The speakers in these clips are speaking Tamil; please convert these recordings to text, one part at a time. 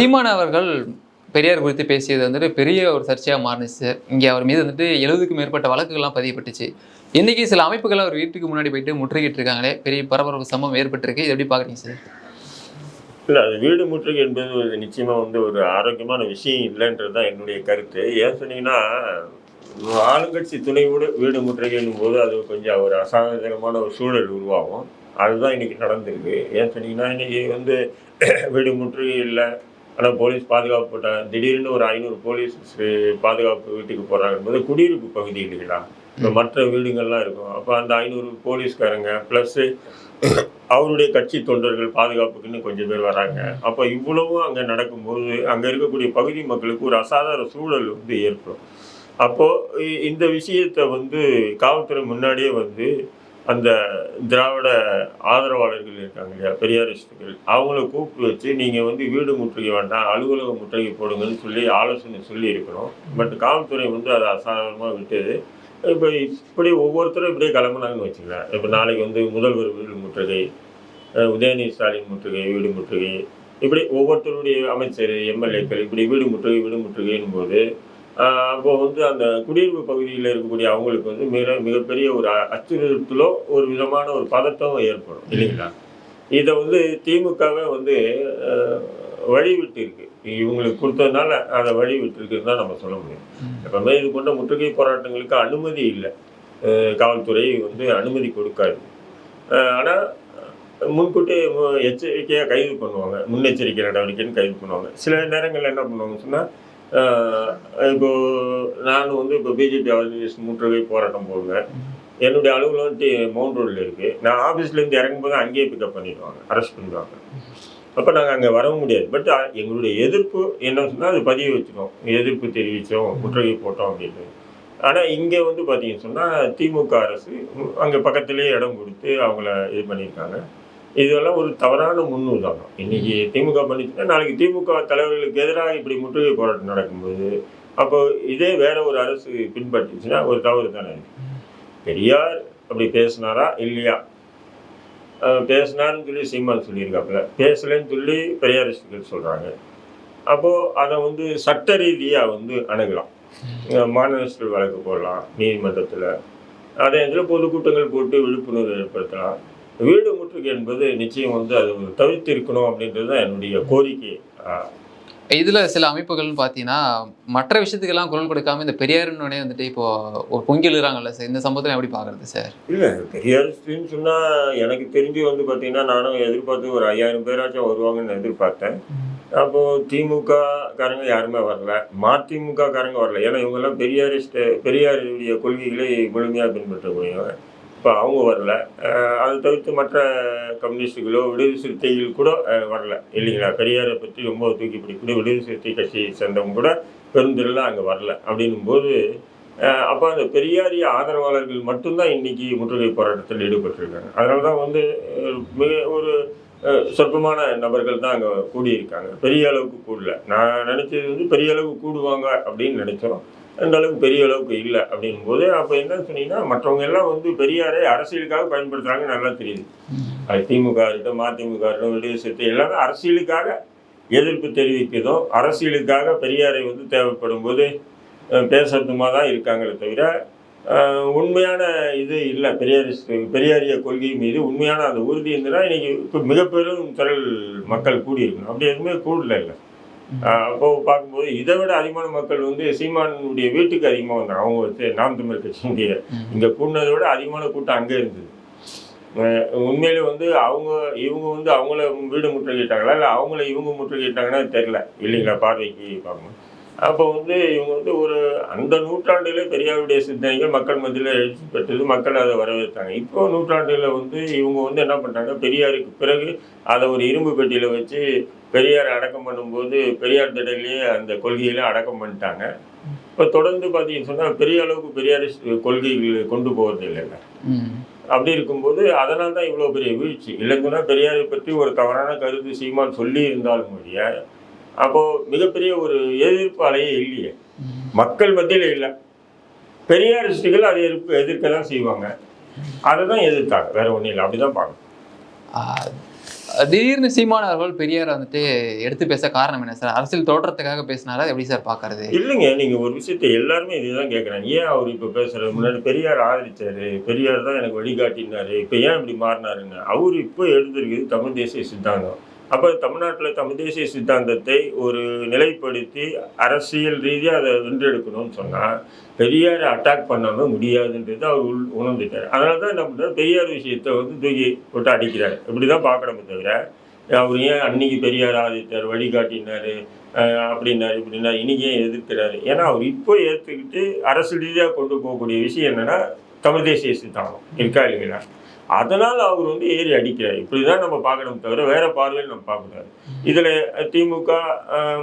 சீமான் அவர்கள் பெரியார் குறித்து பேசியது வந்துட்டு பெரிய ஒரு சர்ச்சையாக மாறினுச்சு. சார் இங்கே அவர் மீது வந்துட்டு எழுபதுக்கும் மேற்பட்ட வழக்குகள்லாம் பதியப்பட்டுச்சு. இன்றைக்கி சில அமைப்புகள் அவர் வீட்டுக்கு முன்னாடி போயிட்டு முற்றுகிட்டு இருக்காங்களே பெரிய பரபரப்பு சம்பவம் ஏற்பட்டிருக்கு. இது எப்படி பார்க்குறீங்க சார்? இல்லை அது வீடு முற்றுகை என்பது ஒரு நிச்சயமாக வந்து ஒரு ஆரோக்கியமான விஷயம் இல்லைன்றது தான் என்னுடைய கருத்து. ஏன் சொன்னீங்கன்னா ஆளுங்கட்சி துணையோடு வீடு முற்றுகைன்னும் போது அது கொஞ்சம் ஒரு அசாதாரணமான ஒரு சூழல் உருவாகும். அதுதான் இன்றைக்கி நடந்திருக்கு. ஏன் சொன்னீங்கன்னா இன்றைக்கி வந்து வீடு முற்றுகை இல்லை ஆனால் போலீஸ் பாதுகாப்பு போட்டாங்க திடீர்னு ஒரு ஐநூறு போலீஸ் பாதுகாப்பு வீட்டுக்கு போகிறாங்க என்பது குடியிருப்பு பகுதி இல்லைங்களா இப்போ மற்ற வீடுகள்லாம் இருக்கும். அப்போ அந்த ஐநூறு போலீஸ்காரங்க ப்ளஸ்ஸு அவருடைய கட்சி தொண்டர்கள் பாதுகாப்புக்குன்னு கொஞ்சம் பேர் வராங்க. அப்போ இவ்வளவும் அங்கே நடக்கும்போது அங்கே இருக்கக்கூடிய பகுதி மக்களுக்கு ஒரு அசாதாரண சூழல் வந்து ஏற்படும். அப்போது இந்த விஷயத்தை வந்து காவல்துறை முன்னாடியே வந்து அந்த திராவிட ஆதரவாளர்கள் இருக்காங்க இல்லையா பெரியாரிஸ்டுகள் அவங்கள கூப்பிட்டு வச்சு நீங்கள் வந்து வீடு முற்றுகை வேண்டாம் அலுவலக முற்றுகை போடுங்கன்னு சொல்லி ஆலோசனை சொல்லி பட் காவல்துறை வந்து அதை அசாதாரணமாக விட்டது. இப்போ இப்படி ஒவ்வொருத்தரும் இப்படியே கிளம்புனாங்கன்னு வச்சுங்களேன் இப்போ நாளைக்கு வந்து முதல்வர் வீடு முற்றுகை உதயநிதி ஸ்டாலின் முற்றுகை வீடு முற்றுகை இப்படி ஒவ்வொருத்தருடைய அமைச்சர் எம்எல்ஏக்கள் இப்படி வீடு முற்றுகை வீடு முற்றுகைன்னும் போது அப்போ வந்து அந்த குடியிருப்பு பகுதியில் இருக்கக்கூடிய அவங்களுக்கு வந்து மிக மிகப்பெரிய ஒரு அச்சுறுத்தலோ ஒரு விதமான ஒரு பதட்டம் ஏற்படும் இல்லைங்களா? இதை வந்து திமுகவே வந்து ஆஹ், வழி விட்டு இருக்கு இவங்களுக்கு கொடுத்ததுனால அதை வழி விட்டு இருக்குன்னு தான் நம்ம சொல்ல முடியும். எப்பவுமே இது போன்ற முற்றுகை போராட்டங்களுக்கு அனுமதி இல்லை. காவல்துறை வந்து அனுமதி கொடுக்காது. ஆனால் முன்கூட்டியே மு- எச்சரிக்கையாக கைது பண்ணுவாங்க. முன்னெச்சரிக்கை நடவடிக்கைன்னு கைது பண்ணுவாங்க. சில நேரங்களில் என்ன பண்ணுவாங்கன்னு சொன்னால் இப்போ நான் வந்து இப்போ பிஜேபி ஆர்கனைசேஷன் முற்றுகை போராட்டம் போடுவேன். என்னுடைய அலுவலகம் மவுண்ட் ரோடில் இருக்குது நான் ஆஃபீஸ்லேருந்து இறங்கும்போது அங்கேயே பிக்கப் பண்ணிடுவாங்க அரெஸ்ட் பண்ணிடுவாங்க அப்போ நாங்கள் அங்கே வரவும் முடியாது. பட் எங்களுடைய எதிர்ப்பு என்ன சொன்னால் அது பதிவு வச்சுக்கோம் எதிர்ப்பு தெரிவித்தோம் முற்றுகை போட்டோம் அப்படின்னு. ஆனால் இங்கே வந்து பார்த்தீங்கன்னு சொன்னால் திமுக அரசு அங்கே பக்கத்துலேயே இடம் கொடுத்து அவங்கள இது பண்ணியிருக்காங்க. இதெல்லாம் ஒரு தவறான முன்னுதாரணம். இன்னைக்கு திமுக பண்ணிச்சுன்னா நாளைக்கு திமுக தலைவர்களுக்கு எதிராக இப்படி முற்றுகை போராட்டம் நடக்கும்போது அப்போ இதே வேற ஒரு அரசு பின்பற்றுச்சுன்னா ஒரு தவறு தானே. பெரியார் அப்படி பேசினாரா? இல்லையா? பேசினார்னு பேசினாருன்னு சொல்லி சீமான் சொல்லியிருக்காப்புல. பேசலைன்னு சொல்லி பெரியாரிஸ்டுகள் சொல்கிறாங்க அப்போது அதை வந்து சட்ட ரீதியாக வந்து அணுகலாம். அஹ் மாநிலஸ்டர் வழக்கு போடலாம் நீதிமன்றத்தில். அதே இதில் பொதுக்கூட்டங்கள் போட்டு விழிப்புணர்வு ஏற்படுத்தலாம். வீடு முற்றுகை என்பது நிச்சயம் வந்து அது தவிர்த்து இருக்கணும் அப்படின்றது தான் என்னுடைய கோரிக்கை. இதுல சில அமைப்புகள்னு பார்த்தீங்கன்னா மற்ற விஷயத்துக்கெல்லாம் குரல் கொடுக்காம இந்த பெரியாருன்னே வந்துட்டு இப்போ ஒரு பொங்கிழுறாங்கல்ல சார். இந்த சம்பவத்தை எப்படி பார்க்கறது சார்? இல்லை பெரியாரிஸ்டுன்னு சொன்னால் எனக்கு தெரிஞ்சு வந்து பார்த்தீங்கன்னா நானும் எதிர்பார்த்து ஒரு ஐயாயிரம் பேராச்சும் வருவாங்கன்னு எதிர்பார்த்தேன். அப்போது திமுக காரங்க யாருமே வரல. மதிமுக காரங்க வரல. ஏன்னா இவங்கெல்லாம் பெரியாரிஸ்ட் பெரியாருடைய கொள்கைகளை முழுமையாக பின்பற்றக்கூடியவங்க. இப்போ அவங்க வரல. அது அதை தவிர்த்து மற்ற கம்யூனிஸ்டுகளோ விடுதலை சிறுத்தைகள் கூட வரல. இல்லைங்களா? பெரியாரை பற்றி ரொம்ப தூக்கி பிடிக்கக்கூடிய விடுதலை சிறுத்தை கட்சியை சேர்ந்தவங்க கூட பெருந்திரலாம் அங்கே வரல அப்படின்னும் போது அப்போ அந்த பெரியாரிய ஆதரவாளர்கள் மட்டும்தான் இன்றைக்கி முற்றுகை போராட்டத்தில் ஈடுபட்டிருக்காங்க. அதனால தான் வந்து மிக ஒரு சொற்பமான நபர்கள் தான் அங்கே கூடியிருக்காங்க. பெரிய அளவுக்கு கூடல. நான் நினச்சது வந்து பெரிய அளவுக்கு கூடுவாங்க அப்படின்னு நினச்சோம். அந்த அளவுக்கு பெரிய அளவுக்கு இல்லை அப்படின்னும் போது அப்போ என்ன சொன்னீங்கன்னா மற்றவங்க எல்லாம் வந்து பெரியாரை அரசியலுக்காக பயன்படுத்துகிறாங்க நல்லா தெரியுது. அது திமுக இருக்கட்டும் மதிமுக இருக்கட்டும் விடுதலை சிறுத்தை எல்லாமே அரசியலுக்காக எதிர்ப்பு தெரிவிக்கிறதும் அரசியலுக்காக பெரியாரை வந்து தேவைப்படும் போது பேசுறதுமா தான் இருக்காங்களே தவிர உண்மையான இது இல்லை பெரியாரிஸ்ட் பெரியாரிய கொள்கை மீது உண்மையான அந்த உறுதி இருந்ததுன்னா இன்னைக்கு இப்போ மிகப்பெரும் திரள் மக்கள் கூடியிருக்கணும். அப்படி எதுவுமே கூடல இல்லை. ஆஹ் அப்போ பார்க்கும்போது இதை விட அதிகமான மக்கள் வந்து சீமானுடைய வீட்டுக்கு அதிகமாக வந்தாங்க. அவங்க வந்து நாம் தமிழ் கட்சியினுடைய இங்கே கூடினதை விட அதிகமான கூட்டம் அங்கே இருந்தது. உண்மையிலே வந்து அவங்க இவங்க வந்து அவங்கள வீடு முற்றுகையிட்டாங்களா இல்லை அவங்கள இவங்க முற்றுகையிட்டாங்கன்னா தெரியல. இல்லைங்களா பார்வைக்கு பார்க்கணும் அப்போ வந்து இவங்க வந்து ஒரு அந்த நூற்றாண்டிலே பெரியாருடைய சிந்தனைகள் மக்கள் மத்தியில் எழுச்சி பெற்றது மக்கள் அதை வரவேற்றாங்க. இப்போ நூற்றாண்டில் வந்து இவங்க வந்து என்ன பண்ணுறாங்க பெரியாருக்கு பிறகு அதை ஒரு இரும்பு பெட்டியில் வச்சு பெரியாரை அடக்கம் பண்ணும்போது பெரியார் திடலையே அந்த கொள்கையில அடக்கம் பண்ணிட்டாங்க. இப்போ தொடர்ந்து பார்த்தீங்கன்னு சொன்னால் பெரிய அளவுக்கு பெரியார் கொள்கைகள் கொண்டு போகிறது இல்லைல்ல ம். அப்படி இருக்கும்போது அதனால தான் இவ்வளோ பெரிய வீழ்ச்சி. இல்லைங்கன்னா பெரியாரை பற்றி ஒரு தவறான கருத்து சீமான் சொல்லி இருந்தாலும் முடிய அப்போது மிகப்பெரிய ஒரு எதிர்ப்பு அலையே இல்லையே. மக்கள் மத்தியில் இல்லை. பெரியாரிஸ்டுகள் அதை எதிர்ப்பு எதிர்க்க தான் செய்வாங்க. அதை தான் எதிர்த்தாங்க. வேற ஒன்றும் இல்லை. அப்படி தான் பார்க்கணும் திடீர்னு சீமான் அவர்கள் பெரியாரை வந்துட்டு எடுத்து பேச காரணம் என்ன சார்? அரசியல் தோற்றத்துக்காக பேசினாரா? எப்படி சார் பார்க்கறது? இல்லைங்க. நீங்க ஒரு விஷயத்தை எல்லாருமே இதுதான் கேட்குறாங்க ஏன் அவர் இப்ப பேசுறாரு முன்னாடி பெரியார் ஆதரிச்சாரு. பெரியார் தான் எனக்கு வழிகாட்டினாரு. இப்ப ஏன் இப்படி மாறினாருங்க? அவர் இப்போ எழுந்திருக்குது தமிழ் தேசிய சித்தாந்தம். அப்போ தமிழ்நாட்டில் தமிழ் தேசிய சித்தாந்தத்தை ஒரு நிலைப்படுத்தி அரசியல் ரீதியாக அதை வென்றெடுக்கணும்னு சொன்னால் பெரியாரை அட்டாக் பண்ணாம முடியாதுன்றது அவர் உள் உணர்ந்துட்டார். அதனால தான் என்ன பண்றாரு? பெரியார் விஷயத்தை வந்து தூக்கி போட்டு அடிக்கிறார். இப்படி தான் பார்க்கணுமே தவிர அவர் ஏன் அன்னைக்கு பெரியார் ஆதித்தார் வழிகாட்டினாரு அப்படின்னாரு இப்படின்னாரு இன்னைக்கு ஏன் எதிர்க்கிறாரு? ஏன்னா அவர் இப்போ ஏற்றுக்கிட்டு அரசு ரீதியாக கொண்டு போகக்கூடிய விஷயம் என்னென்னா தமிழ் தேசிய சித்தாந்தம். இருக்கா இல்லைங்களா அதனால் அவர் வந்து ஏறி அடிக்கிறார். இப்படி தான் நம்ம பார்க்கணும் தவிர வேறு பார்வையில் நம்ம பார்க்கக்கூடாது. இதில் திமுக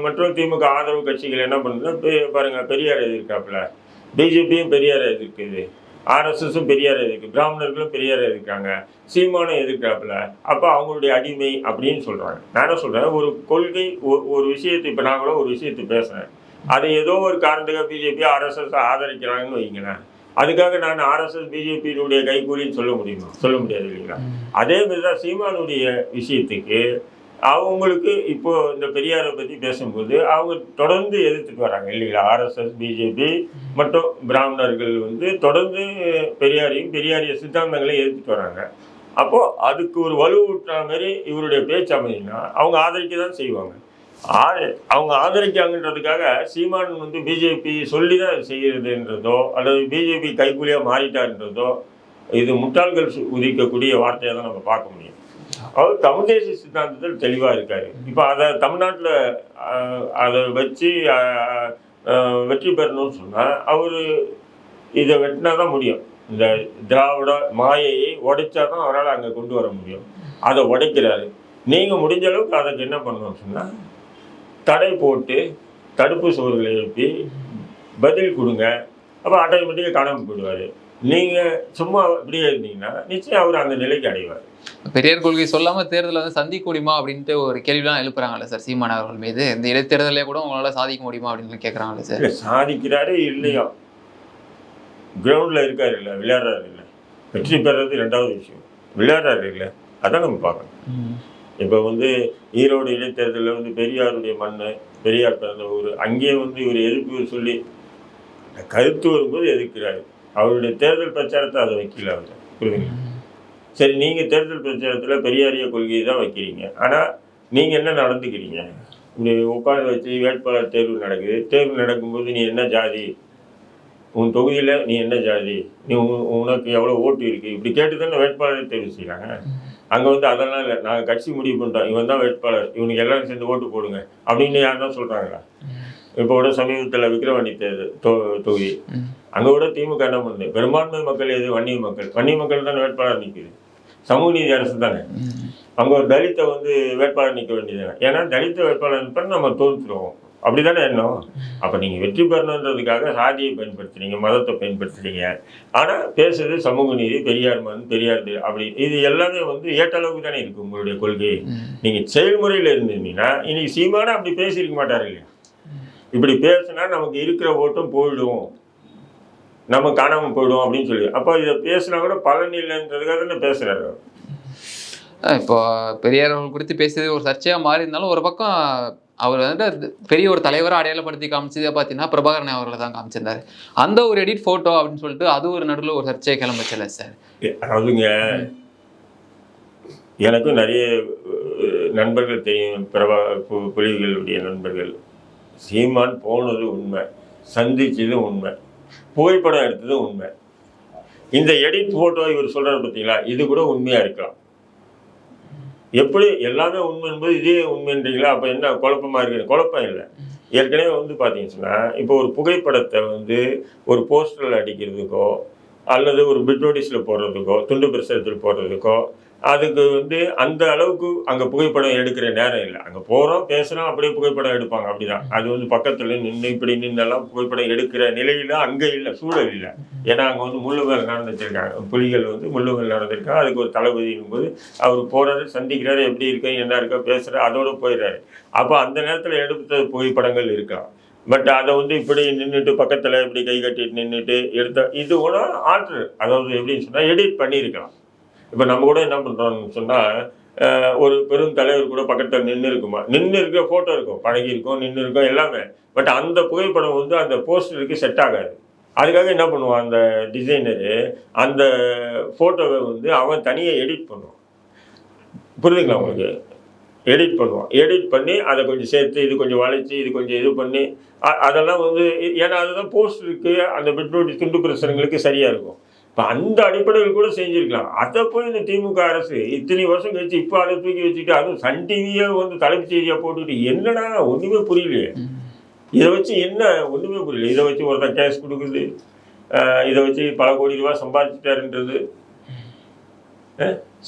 மற்றும் திமுக ஆதரவு கட்சிகள் என்ன பண்ணுதுன்னா பாருங்கள் பெரியார் எதிர்க்காப்புல. பிஜேபியும் பெரியார் எதிர்க்குது. ஆர்எஸ்எஸும் பெரியார் எதிர்க்கு பிராமணர்களும் பெரியார் எதிர்க்காங்க. சீமானும் எதிர்க்காப்புல. அப்போ அவங்களுடைய அடிமை அப்படின்னு சொல்கிறாங்க நான் என்ன சொல்கிறேன் ஒரு கொள்கை ஒரு விஷயத்தை இப்போ நான் கூட ஒரு விஷயத்தை பேசுகிறேன் அதை ஏதோ ஒரு காரணத்துக்காக பிஜேபி ஆர்எஸ்எஸ் ஆதரிக்கிறாங்கன்னு வைங்களேன் அதுக்காக நான் ஆர்எஸ்எஸ் பிஜேபியினுடைய கைகூலின்னு சொல்ல முடியுமா? சொல்ல முடியாது இல்லைங்களா? அதே மாதிரி தான் சீமானுடைய விஷயத்துக்கு அவங்களுக்கு இப்போ இந்த பெரியாரை பற்றி பேசும்போது அவங்க தொடர்ந்து எதிர்த்துட்டு வராங்க இல்லைங்களா? ஆர்எஸ்எஸ் பிஜேபி மற்றும் பிராமணர்கள் வந்து தொடர்ந்து பெரியாரையும் பெரியாரிய சித்தாந்தங்களையும் எதிர்த்துட்டு வராங்க. அப்போ அதுக்கு ஒரு வலுவூட்டுற மாதிரி இவருடைய பேச்சு அமைதினா அவங்க ஆதரிக்க தான் செய்வாங்க. அவங்க ஆதரிக்காங்கன்றதுக்காக சீமான் வந்து பிஜேபி சொல்லி தான் செய்கிறதுன்றதோ அல்லது பிஜேபி கைக்குலியாக மாறிட்டார்ன்றதோ இது முட்டாள்கள் உதிக்கக்கூடிய வார்த்தையை தான் நம்ம பார்க்க முடியும். அவர் தமிழ் தேசிய சித்தாந்தத்தில் தெளிவாக இருக்கார். இப்போ அதை தமிழ்நாட்டில் அதை வச்சு வெற்றி பெறணும்னு சொன்னால் அவர் இதை வெட்டினா தான் முடியும். இந்த திராவிட மாயையை உடைச்சா தான் அவரால் அங்கே கொண்டு வர முடியும். அதை உடைக்கிறாரு. நீங்கள் முடிஞ்ச அளவுக்கு அதுக்கு என்ன பண்ணணும்னு சொன்னால் தடை போட்டு தடுப்பு சுவர்களை எழுப்பி பதில் கொடுங்க. அப்போ ஆட்டோமேட்டிக்காக காணாமல் போயிடுவார் நீங்கள் சும்மா இப்படியே இருந்தீங்கன்னா நிச்சயம் அவர் அந்த நிலைக்கு அடைவார். பெரியார் கொள்கை சொல்லாம தேர்தலை வந்து சந்திக்க முடியுமா அப்படின்ட்டு ஒரு கேள்விலாம் எழுப்புறாங்கல்ல சார் சீமான் அவர்கள் மீது. இந்த இடைத்தேர்தலே கூட உங்களால சாதிக்க முடியுமா அப்படின்னு கேட்கறாங்கல்ல சார். சாதிக்கிறாரு இல்லையா. கிரவுண்டில் இருக்காரு இல்லை விளையாடுறாரு இல்லை. வெற்றி பெறது ரெண்டாவது விஷயம். விளையாடுறாரு இல்லை அதான் நம்ம பார்க்கணும். இப்போ வந்து ஈரோடு இடைத்தேர்தலில் வந்து பெரியாருடைய மண் பெரியார் பிறந்த ஊர் அங்கேயே வந்து இவர் எதிர்ப்பு சொல்லி கருத்து வரும்போது எதிர்க்கிறாரு. அவருடைய தேர்தல் பிரச்சாரத்தை அதை வைக்கல அவர். புரியுதுங்களா? சரி நீங்கள் தேர்தல் பிரச்சாரத்தில் பெரியாரிய கொள்கையை தான் வைக்கிறீங்க. ஆனால் நீங்கள் என்ன நடந்துக்கிறீங்க? இப்படி உட்காந்து வச்சு வேட்பாளர் தேர்வு நடக்குது. தேர்வு நடக்கும்போது நீ என்ன ஜாதி? உன் தொகுதியில் நீ என்ன ஜாதி? நீ உ- உனக்கு எவ்வளோ ஓட்டு இருக்குது இப்படி கேட்டு தானே வேட்பாளர் தேர்வு செய்கிறாங்க அங்கே வந்து அதெல்லாம் இல்லை. நாங்கள் கட்சி முடிவு பண்ணிட்டோம். இவன் தான் வேட்பாளர். இவனுக்கு எல்லாரும் சேர்ந்து ஓட்டு போடுங்க. அப்படின்னு யாருன்னா சொல்கிறாங்களா இப்போ கூட சமீபத்தில் தொ தொகுதி. அங்கே கூட திமுக என்ன பண்ணுது? பெரும்பான்மை மக்கள் எது? வன்னிய மக்கள். வன்னிய மக்கள் தானே வேட்பாளர் நிற்குது சமூக நீதி அரசு தானே. அங்கே ஒரு தலித்தை வந்து வேட்பாளர் நிற்க வேண்டியது ஏன்னா தலித்த வேட்பாளர் நிற்ப நம்ம தோற்றுருவோம் அப்படிதானே எண்ணம்? அப்போ நீங்கள் வெற்றி பெறணுன்றதுக்காக சாதியை பயன்படுத்துறீங்க மதத்தை பயன்படுத்துறீங்க. ஆனால் பேசுறது சமூக நீதி பெரியார் மண் பெரியார் அப்படி இது எல்லாமே வந்து ஏற்றளவுக்கு தானே இருக்கு உங்களுடைய கொள்கை. நீங்கள் செயல்முறையில் இருந்தீங்கன்னா இன்னைக்கு சீமானா அப்படி பேசியிருக்க மாட்டாரு இல்லையா? இப்படி பேசினா நமக்கு இருக்கிற ஓட்டும் போயிடும். நம்ம காணாமல் போயிடும் அப்படின்னு சொல்லி. அப்போ இதை பேசினா கூட பலன் இல்லைன்றதுக்காக தானே. அஹ் இப்போ பெரியார் அவர்கள் குறித்து பேசியது ஒரு சர்ச்சையாக மாறி இருந்தாலும் ஒரு பக்கம் அவர் வந்துட்டு பெரிய ஒரு தலைவரை அடையாளப்படுத்தி காமிச்சதே பார்த்தீங்கன்னா பிரபாகரன் அவர்களை தான் காமிச்சிருந்தாரு. அந்த ஒரு எடிட் ஃபோட்டோ அப்படின்னு சொல்லிட்டு அது ஒரு நடுவில் ஒரு சர்ச்சையை கிளம்பிச்சல சார். அதாவதுங்க எனக்கும் நிறைய நண்பர்கள் தெரியும். பிரபா புலிகளுடைய நண்பர்கள். சீமான் போனது உண்மை. சந்திச்சது உண்மை. புகைப்படம் எடுத்தது உண்மை. இந்த எடிட் ஃபோட்டோ இவர் சொல்றாரு பார்த்தீங்களா இது கூட உண்மையா இருக்கலாம். எப்படி எல்லாமே உண்மை என்பது இதே உண்மைன்றீங்களா அப்போ என்ன குழப்பமாக இருக்கு? குழப்பம் இல்லை. ஏற்கனவே வந்து பார்த்தீங்கன்னு சொன்னால் இப்போ ஒரு புகைப்படத்தை வந்து ஒரு போஸ்டரில் அடிக்கிறதுக்கோ அல்லது ஒரு பிட் நோட்டீஸில் போடுறதுக்கோ துண்டு பிரசுரத்தில் போடுறதுக்கோ அதுக்கு வந்து அந்த அளவுக்கு அங்கே புகைப்படம் எடுக்கிற நேரம் இல்லை. அங்கே போகிறோம் பேசுகிறோம் அப்படியே புகைப்படம் எடுப்பாங்க. அப்படிதான். அது வந்து பக்கத்தில் நின்று இப்படி நின்னெல்லாம் புகைப்படம் எடுக்கிற நிலையில் அங்கே இல்லை சூழல் இல்லை. ஏன்னா அங்கே வந்து முள்ளுவேல் நடந்துச்சிருக்காங்க. புலிகள் வந்து முள்ளுவேல் நடந்திருக்காங்க அதுக்கு ஒரு தளபதியும் போது அவர் போகிறாரு சந்திக்கிறாரு எப்படி இருக்கு என்ன இருக்கா பேசுகிறாரு அதோட போயிடுறாரு. அப்போ அந்த நேரத்தில் எடுத்த புகைப்படங்கள் இருக்கலாம். பட் அதை வந்து இப்படி நின்றுட்டு பக்கத்தில் இப்படி கை கட்டிட்டு நின்றுட்டு எடுத்த இது கூட ஆல்ட்ரு. அதாவது எப்படின்னு சொன்னால் எடிட் பண்ணியிருக்கலாம். இப்போ நம்ம கூட என்ன பண்ணுறோம்னு சொன்னால் ஒரு பெரும் தலைவர் கூட பக்கத்தில் நின்று இருக்குமா? நின்று இருக்க ஃபோட்டோ இருக்கும். பழகி இருக்கும் நின்று இருக்கும் எல்லாமே. பட் அந்த புகைப்படம் வந்து அந்த போஸ்டருக்கு செட் ஆகாது. அதுக்காக என்ன பண்ணுவான் அந்த டிசைனரு அந்த ஃபோட்டோவை வந்து அவன் தனியாக எடிட் பண்ணுவான். புரியுதுங்களா உங்களுக்கு? எடிட் பண்ணுவான். எடிட் பண்ணி அதை கொஞ்சம் சேர்த்து இது கொஞ்சம் வளைச்சி இது கொஞ்சம் இது பண்ணி அதெல்லாம் வந்து ஏன்னா அதுதான் போஸ்டருக்கு அந்த பெட்ரோல் துண்டு பிரசுரங்களுக்கு சரியாக இருக்கும். இப்போ அந்த அடிப்படையில் கூட செஞ்சுருக்கலாம். அதை போய் இந்த திமுக அரசு இத்தனை வருஷம் கழிச்சு இப்போ அதை தூக்கி வச்சுட்டு அதுவும் சன் டிவியை வந்து தலைப்பு செய்தியாக போட்டுக்கிட்டு என்னடா ஒன்றுமே புரியலையே. இதை வச்சு என்ன ஒன்றுமே புரியல. இதை வச்சு ஒருத்தன் கேஸ் கொடுக்குது. இதை வச்சு பல கோடி ரூபாய் சம்பாதிச்சிட்டாருன்றது.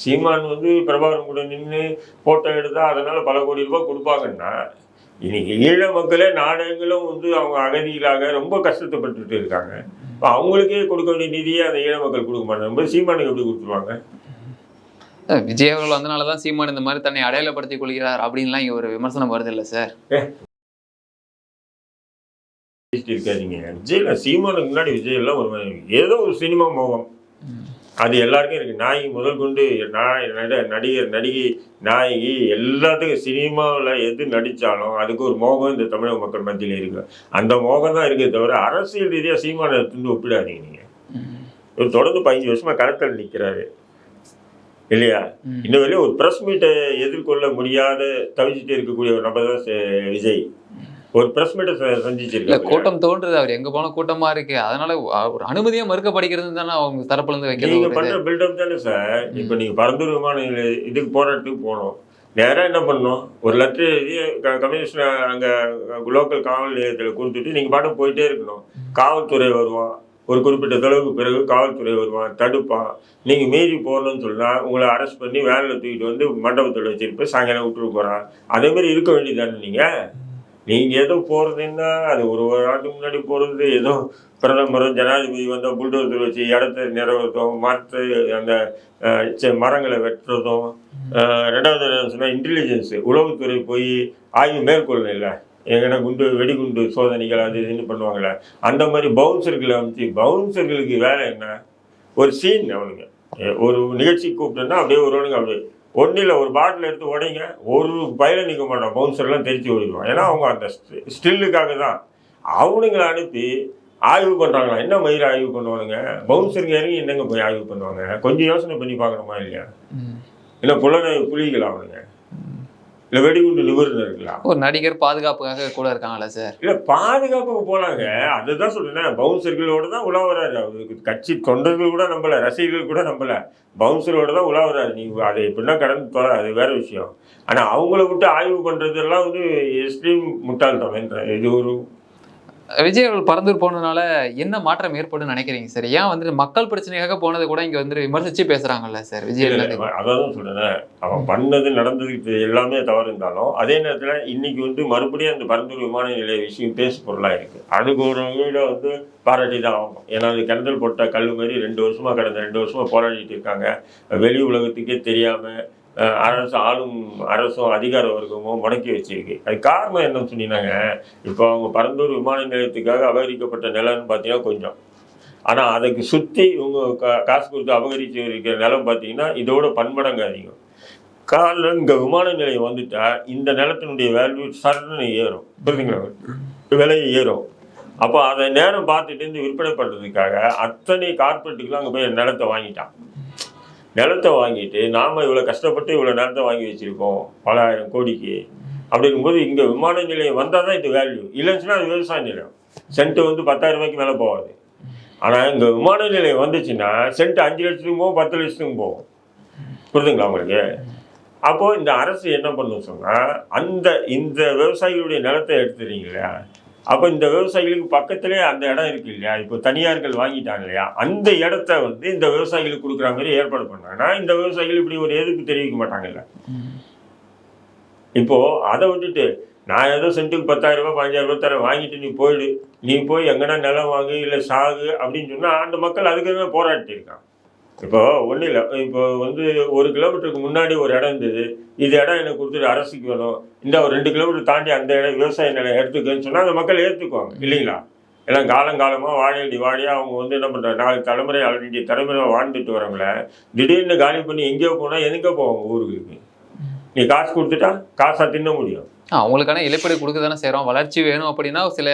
சீமான் வந்து பிரபாகரன் கூட நின்று ஃபோட்டோ எடுத்தா அதனால பல கோடி ரூபாய் கொடுப்பாங்கன்னா இன்னைக்கு ஈழ மக்களே நாடகங்களும் வந்து அவங்க அகதிகளாக ரொம்ப கஷ்டத்தைப்பட்டுட்டு இருக்காங்க. இப்போ அவங்களுக்கே கொடுக்க வேண்டிய நிதியை அந்த ஈழ மக்கள் கொடுக்க மாட்டாங்க. சீமானுக்கு எப்படி கொடுத்துருவாங்க? விஜய் அவர்கள் வந்தனால தான் சீமான் இந்த மாதிரி தன்னை அடையாளப்படுத்திக் கொள்கிறார் அப்படின்லாம் இங்க ஒரு விமர்சனம் வருது இல்லை சார்? இருக்காதீங்க. விஜய் சீமானுக்கு முன்னாடி விஜய் எல்லாம் ஒரு ஏதோ ஒரு சினிமா மோகம். அது எல்லாருக்கும் இருக்கு. நாயகி முதல் கொண்டு நாய் நட- நடிகர் நடிகை நாயகி எல்லாத்துக்கும் சினிமாவில் எது நடித்தாலும் அதுக்கு ஒரு மோகம் இந்த தமிழக மக்கள் மத்தியில் இருக்கு. அந்த மோகம் தான் இருக்கே தவிர அரசியல் ரீதியாக சீமானை எடுத்துட்டு ஒப்பிடாதீங்க நீங்கள் தொடர்ந்து பதினஞ்சு வருஷமா களத்தில் நிற்கிறாரு இல்லையா. இன்ன வரையும் ஒரு ப்ரெஸ் மீட்டை எதிர்கொள்ள முடியாத தவிச்சிட்டு இருக்கக்கூடிய ஒரு நபர் தான் விஜய். ஒரு ப்ரெஸ் மீட்டை இல்ல சந்திச்சிருக்காரு. கூட்டம் தோன்றுது. அவர் எங்க போன கூட்டமா இருக்கு. அதனால ஒரு அனுமதியா மறுக்கப்படுகிறது தானே அவங்க தரப்புல இருந்து வைக்கிறது நீங்க. பண்ற பில்டப் தானே சார் இப்போ நீங்க பரந்தூர் விமான நிலைய- இதுக்கு போற இடத்துக்கு போனோம் நேரா என்ன பண்ணோம் ஒரு லெட்டர் எழுதி க- கமிஷனர் அங்க லோக்கல் காவல் நிலையத்தில் கொடுத்துட்டு நீங்க பாட்டு போயிட்டே இருக்கணும். காவல்துறை வருவான். ஒரு குறிப்பிட்ட தொலைவுக்கு பிறகு காவல்துறை வருவான் தடுப்பான். நீங்க மீறி போகணும்னு சொன்னா உங்களை அரெஸ்ட் பண்ணி வேனில் தூக்கிட்டு வந்து மண்டபத்தில் வச்சிருப்ப சாயங்காலம் விட்டுட்டு போறான். அதே மாதிரி இருக்க வேண்டியதானே நீங்க? நீங்கள் ஏதோ போகிறதுன்னா அது ஒரு ஒரு ஆண்டுக்கு முன்னாடி போகிறது ஏதோ பிரதமரும் ஜனாதிபதி வந்தால் புல்டோசர் வச்சு இடத்த நிறவுறதும் மரத்தை அந்த மரங்களை வெட்டுறதும் ரெண்டாவது என்ன சொன்னால் இன்டெலிஜென்ஸு உளவுத்துறை போய் ஆய்வு மேற்கொள்ளணும் இல்லை எங்கன்னா குண்டு வெடிகுண்டு சோதனைகள் அது இதுன்னு பண்ணுவாங்களே அந்த மாதிரி பவுன்சர்களை அமைச்சு பவுன்சர்களுக்கு வேலை என்ன? ஒரு சீன் அவனுங்க. ஒரு நிகழ்ச்சி கூப்பிட்டோன்னா அப்படியே வருவானுங்க அப்படியே ஒன்றும் இல்லை ஒரு பாட்டில் எடுத்து உடைங்க ஒரு பயில நிற்க மாட்டான் பவுன்சர்லாம் தெரிச்சு ஓடிடுவான். ஏன்னா அவங்க அந்த ஸ்டில்லுக்காக தான். அவனுங்களை அனுப்பி ஆய்வு பண்ணுறாங்களா என்ன மயிர் ஆய்வு பண்ணுவானுங்க? பவுன்சருங்க இறங்கி என்னங்க போய் ஆய்வு பண்ணுவாங்க? கொஞ்சம் யோசனை பண்ணி பார்க்கணுமா இல்லையா. இல்லை புலனாய்வு புலிகளா அவனுங்க. இல்லை வெடிகுண்டு நிபுணர்களா ஒரு நடிகர் பாதுகாப்புக்காக கூட இருக்காங்கல்ல சார்? இல்லை பாதுகாப்புக்கு போனாங்க. அதுதான் சொல்றேன் பவுன்சர்களோட தான் உலாவறாரு அவருக்கு கட்சி தொண்டர்கள் கூட நம்பல ரசிகர்கள் கூட நம்பல. பவுன்சரோட தான் உலாவறாரு நீ அதை எப்படின்னா கடந்து தொலை அது வேற விஷயம். ஆனா அவங்கள விட்டு ஆய்வு பண்றதெல்லாம் வந்து எஸ்ட்ரீம் முட்டாள்தனம் இது ஒரு விஜய் அவர்கள் பறந்தூர் போனதுனால என்ன மாற்றம் ஏற்படும் நினைக்கிறீங்க சார்? ஏன் வந்துட்டு மக்கள் பிரச்சனைக்காக போனதை கூட இங்க வந்து விமர்சிச்சு பேசுறாங்கல்ல சார் விஜய் அதான் சொல்றேன் அவன் பண்ணது நடந்தது எல்லாமே தவறு இருந்தாலும் அதே நேரத்துல இன்னைக்கு வந்து மறுபடியும் அந்த பரந்தூர் விமான நிலைய விஷயம் பேசு பொருளா இருக்கு. அதுக்கு ஒரு வகையில வந்து பாராட்டி தான் ஆகணும். ஏன்னா அது கிணத்தில் போட்ட கல் மாதிரி ரெண்டு வருஷமா கடந்த ரெண்டு வருஷமா போராடிட்டு இருக்காங்க. வெளி உலகத்துக்கே தெரியாம அஹ், அரசு ஆளும் அரசும் அதிகார வர்க்கமும் முடக்கி வச்சிருக்கு. அது காரணம் என்னன்னு சொன்னீங்கன்னாங்க இப்போ அவங்க பரந்தூர் விமான நிலையத்துக்காக அபகரிக்கப்பட்ட நிலம்னு பார்த்தீங்கன்னா கொஞ்சம். ஆனால் அதுக்கு சுற்றி இவங்க கா காசு கொடுத்து அபகரித்து இருக்கிற நிலம் பார்த்தீங்கன்னா இதோட பன்மடங்கு அதிகம் காலில் இங்கே விமான நிலையம் வந்துட்டால் இந்த நிலத்தினுடைய வேல்யூ சரன்னு ஏறும். புரியுதுங்களா? விலை ஏறும். அப்போ அதை நேரம் பார்த்துட்டு இருந்து விற்பனை பண்ணுறதுக்காக அத்தனை கார்பரேட்டுகளும் அங்கே போய் நிலத்தை வாங்கிட்டான். நிலத்தை வாங்கிட்டு நாம் இவ்வளோ கஷ்டப்பட்டு இவ்வளோ நிலத்தை வாங்கி வச்சுருக்கோம் பல ஆயிரம் கோடிக்கு அப்படிங்கும்போது இங்கே விமான நிலையம் வந்தால் தான் இது வேல்யூ இல்லைன்னு சொன்னால் அது விவசாய நிலையம். சென்ட் வந்து பத்தாயிரம் ரூபாய்க்கு மேலே போகாது. ஆனால் இங்கே விமான நிலையம் வந்துச்சுன்னா சென்ட் அஞ்சு லட்சத்துக்கும் போகும் பத்து லட்சத்துக்கும் போகும் புரிதுங்களா உங்களுக்கு? அப்போது இந்த அரசு என்ன பண்ணும் சொன்னால் அந்த இந்த விவசாயிகளுடைய நிலத்தை எடுத்துறீங்க இல்லையா? அப்போ இந்த விவசாயிகளுக்கு பக்கத்துலேயே அந்த இடம் இருக்கு இல்லையா? இப்போ தனியார்கள் வாங்கிட்டாங்க இல்லையா? அந்த இடத்த வந்து இந்த விவசாயிகளுக்கு கொடுக்குற மாதிரி ஏற்பாடு பண்ணாங்கன்னா இந்த விவசாயிகள் இப்படி ஒரு எதிர்ப்பு தெரிவிக்க மாட்டாங்கல்ல இப்போ அதை விட்டுட்டு நான் ஏதோ சென்ட்டுக்கு பத்தாயிரம் ரூபாய் பதினஞ்சாயிரம் ரூபாய் தரேன் வாங்கிட்டு நீ போயிடு. நீ போய் எங்கன்னா நிலம் வாங்கு இல்லை சாகு அப்படின்னு சொன்னால் அந்த மக்கள் அதுக்கு தான் போராட்டி இருக்கான் இப்போ ஒன்றும் இல்லை இப்போ வந்து ஒரு கிலோமீட்டருக்கு முன்னாடி ஒரு இடம் இருந்தது. இது இடம் எனக்கு கொடுத்துட்டு அரசுக்கு வேணும். இந்த ஒரு ரெண்டு கிலோமீட்டர் தாண்டி அந்த இடம் விவசாய நிலம் எடுத்துக்கன்னு சொன்னால் அந்த மக்கள் ஏற்றுக்குவாங்க இல்லைங்களா? எல்லாம் காலங்காலமாக வாழையடி வாழையாக அவங்க வந்து என்ன பண்ணுறாங்க நாலு தலைமுறை அழகிய தலைமுறை வாழ்ந்துட்டு வரவங்கள திடீர்னு காலி பண்ணி எங்கேயோ போனால் எங்கே போவாங்க ஊருக்கு. நீ காசு கொடுத்துட்டா காசா தின்ன முடியும். அவங்களுக்கான இழப்பீடு கொடுக்க தானே செய்கிறோம் வளர்ச்சி வேணும் அப்படின்னா சில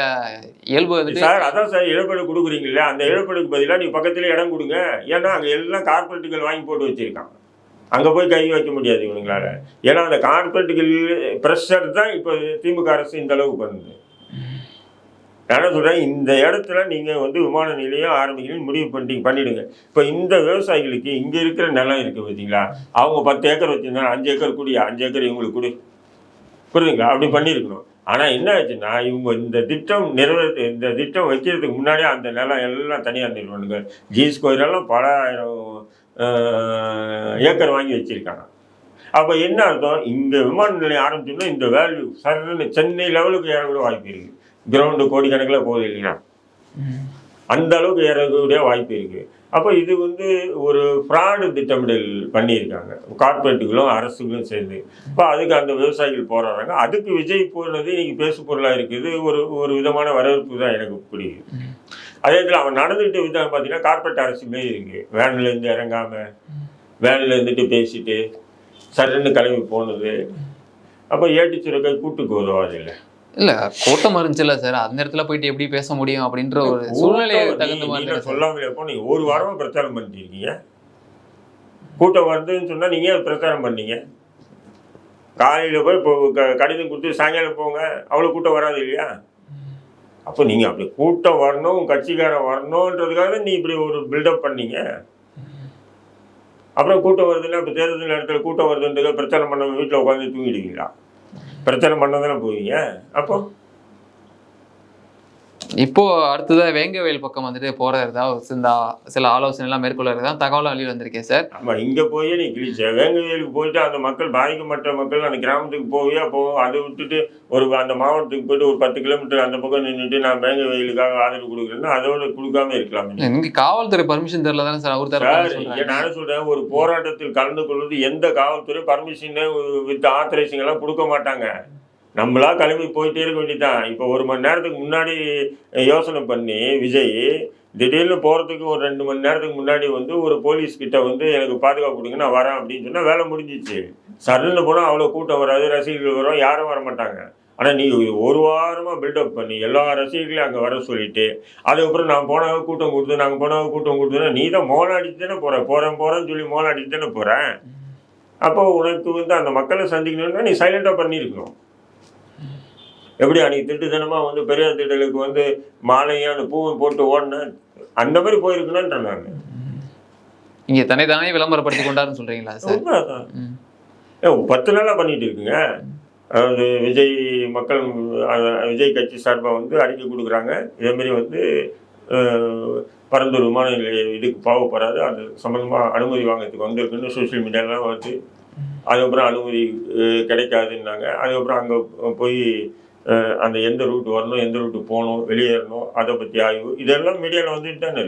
இயல்பு சார் அதான் சார் இழப்பீடு கொடுக்குறீங்கல்ல அந்த இழப்பீடுக்கு பதிலாக நீ பக்கத்துல இடம் கொடுங்க. ஏன்னா அங்கே எல்லாம் கார்பரேட்டுகள் வாங்கி போட்டு வச்சிருக்காங்க அங்கே போய் கை வைக்க முடியாது இவங்களால. ஏன்னா அந்த கார்பரேட்டுகள் ப்ரெஷர் தான் இப்போ திமுக அரசு இந்த அளவுக்கு பண்ணுது. நான் என்ன சொல்கிறேன் இந்த இடத்துல நீங்கள் வந்து விமான நிலையம் ஆரம்பிக்கணும்னு முடிவு பண்ணி பண்ணிடுங்க. இப்போ இந்த விவசாயிகளுக்கு இங்கே இருக்கிற நிலம் இருக்குது பார்த்தீங்களா அவங்க பத்து ஏக்கர் வச்சுருந்தாங்க அஞ்சு ஏக்கர் கூடிய அஞ்சு ஏக்கர் இவங்களுக்கு கொடு. புரியுதுங்களா? அப்படி பண்ணியிருக்கணும். ஆனால் என்ன ஆச்சுன்னா இவங்க இந்த திட்டம் நிறைவேற்ற இந்த திட்டம் வைக்கிறதுக்கு முன்னாடியே அந்த நிலம் எல்லாம் தனியார் நிறுவனங்கள் ஜிஎஸ் கோயிலெல்லாம் பல ஆயிரம் ஏக்கர் வாங்கி வச்சிருக்காங்க. அப்போ என்ன அர்த்தம்? இந்த விமான நிலையம் ஆரம்பிச்சோம்னா இந்த வேல்யூ சரணு சென்னை லெவலுக்கு ஏறக்கூட வாய்ப்பு இருக்குது கிரவுண்டு கோடிக்கணக்கில் போகுது இல்லையா அந்த அளவுக்கு ஏறக்கூடிய வாய்ப்பு இருக்கு. அப்போ இது வந்து ஒரு ஃப்ராடு திட்டமிடல் பண்ணியிருக்காங்க. கார்பரேட்டுகளும் அரசுகளும் சேர்ந்து. இப்போ அதுக்கு அந்த விவசாயிகள் போராடுறாங்க. அதுக்கு விஜய் போனது இன்னைக்கு பேசு பொருளாக இருக்குது. ஒரு ஒரு விதமான வரவேற்பு தான் எனக்கு பிடிக்குது அதே இதில் அவன் நடந்துக்கிட்ட விதம் பார்த்தீங்கன்னா கார்பரேட் அரசுமே இருக்கு. வேன்ல இருந்து இறங்காம வேன்ல இருந்துட்டு பேசிட்டு சட்டுன்னு கிளம்பி போனது. அப்போ ஏட்டு சுரக்கை கூட்டுக்கு உதவாது இல்லை. இல்ல கூட்டம் இருந்துச்சுல்ல சார் அந்த இடத்துல போயிட்டு எப்படி பேச முடியும் அப்படின்ற ஒரு சூழ்நிலையை தகுந்த மாதிரி. சொல்லாமல் இருப்போம் நீங்க ஒரு வாரமா பிரச்சாரம் பண்ணிட்டு இருக்கீங்க கூட்டம் வருதுன்னு சொன்னா நீங்க பிரச்சாரம் பண்ணீங்க? காலையில போய் இப்போ கடிதம் கொடுத்து சாயங்காலம் போங்க. அவ்வளவு கூட்டம் வராது இல்லையா? அப்போ நீங்க அப்படி கூட்டம் வரணும் கட்சிக்காரன் வரணுன்றதுக்காக நீ இப்படி ஒரு பில்டப் பண்ணீங்க. அப்புறம் கூட்டம் வருதுன்னா இப்போ தேர்தல் நேரத்தில் கூட்டம் வருதுன்றதுக்காக பிரச்சாரம் பண்ண வீட்டில் உட்காந்து தூங்கிடுவீங்களா? பிரச்சனை பண்ண தானே போவீங்க. அப்போ? இப்போ அடுத்ததா வேங்கவேல் பக்கம் வந்துட்டு போறதா இந்த சில ஆலோசனை எல்லாம் மேற்கொள்ளறதா தகவல் வெளியில் வந்திருக்கேன் சார். ஆமா இங்க போய் நீ கிழிச்ச வேங்கவேலுக்கு போயிட்டு அந்த மக்கள் பாதிக்கப்பட்ட மக்கள் அந்த கிராமத்துக்கு போவியா போ அதை விட்டுட்டு ஒரு அந்த மாவட்டத்துக்கு போயிட்டு ஒரு பத்து கிலோமீட்டர் அந்த பக்கம் நின்றுட்டு நான் வேங்கவேலுக்காக ஆதரவு கொடுக்குறேன்னா அதோட கொடுக்காம இருக்கலாம். இங்க காவல்துறை பர்மிஷன் தரல தானே சார்? அவர் தர நானும் சொல்றேன் ஒரு போராட்டத்தில் கலந்து கொள்வது எந்த காவல்துறை பர்மிஷன் வித் ஆத்தரைசிங் எல்லாம் கொடுக்க மாட்டாங்க. நம்மளா கிளம்பி போயிட்டே இருக்க வேண்டியதான் இப்போ ஒரு மணி நேரத்துக்கு முன்னாடி யோசனை பண்ணி விஜய் திடீர்னு போகிறதுக்கு ஒரு ரெண்டு மணி நேரத்துக்கு முன்னாடி வந்து ஒரு போலீஸ்கிட்ட வந்து எனக்கு பாதுகாப்பு கொடுங்க நான் வரேன் அப்படின்னு சொன்னால் வேலை முடிஞ்சிச்சு. சடன்னு போனால் அவ்வளோ கூட்டம் வராது ரசிகர்கள் வரும் யாரும் வர மாட்டாங்க. ஆனால் நீ ஒரு வாரமாக பில்டப் பண்ணி எல்லா ரசிகர்களையும் அங்கே வர சொல்லிட்டு அதுக்கப்புறம் நான் போனவங்க கூட்டம் கொடுத்து நாங்கள் போனவங்க கூட்டம் கொடுத்துனா நீ தான் மோனாடிட்டு தானே போகிற போகிறேன் போகிறேன்னு சொல்லி மோனாடிட்டு தானே போகிறேன் அப்போ உனக்கு வந்து அந்த மக்களை சந்திக்கணும்னா நீ சைலண்டாக பண்ணியிருக்கணும். எப்படி அன்னைக்கு திட்டுத்தனமாக வந்து பெரியார் திட்டலுக்கு வந்து மாலையும் அந்த பூவும் போட்டு ஓடினேன் அந்த மாதிரி போயிருக்கணும்ன்றேன் நான் இங்க தன்னை தானே விளம்பரப்படுத்தி கொண்டாருன்னு சொல்றீங்களா சார்? பத்து நாளாக பண்ணிட்டு இருக்குங்க. அதாவது விஜய் மக்கள் விஜய் கட்சி சார்பாக வந்து அறிக்கை கொடுக்குறாங்க. இதேமாரி வந்து அஹ், பரந்தூர் விமான நிலைய இதுக்கு பாவப்படாது அது சம்மந்தமாக அனுமதி வாங்குறதுக்கு வந்திருக்குன்னு சோஷியல் மீடியாலாம் வந்து அதுக்கப்புறம் அனுமதி கிடைக்காதுன்னாங்க. அதுக்கப்புறம் அங்கே போய் அந்த எந்த ரூட் வரணும் எந்த ரூட்டு போகணும் வெளியேறணும் அதை பற்றி ஆய்வு. இதெல்லாம் மீடியாவில் வந்துட்டு தானே இருக்குது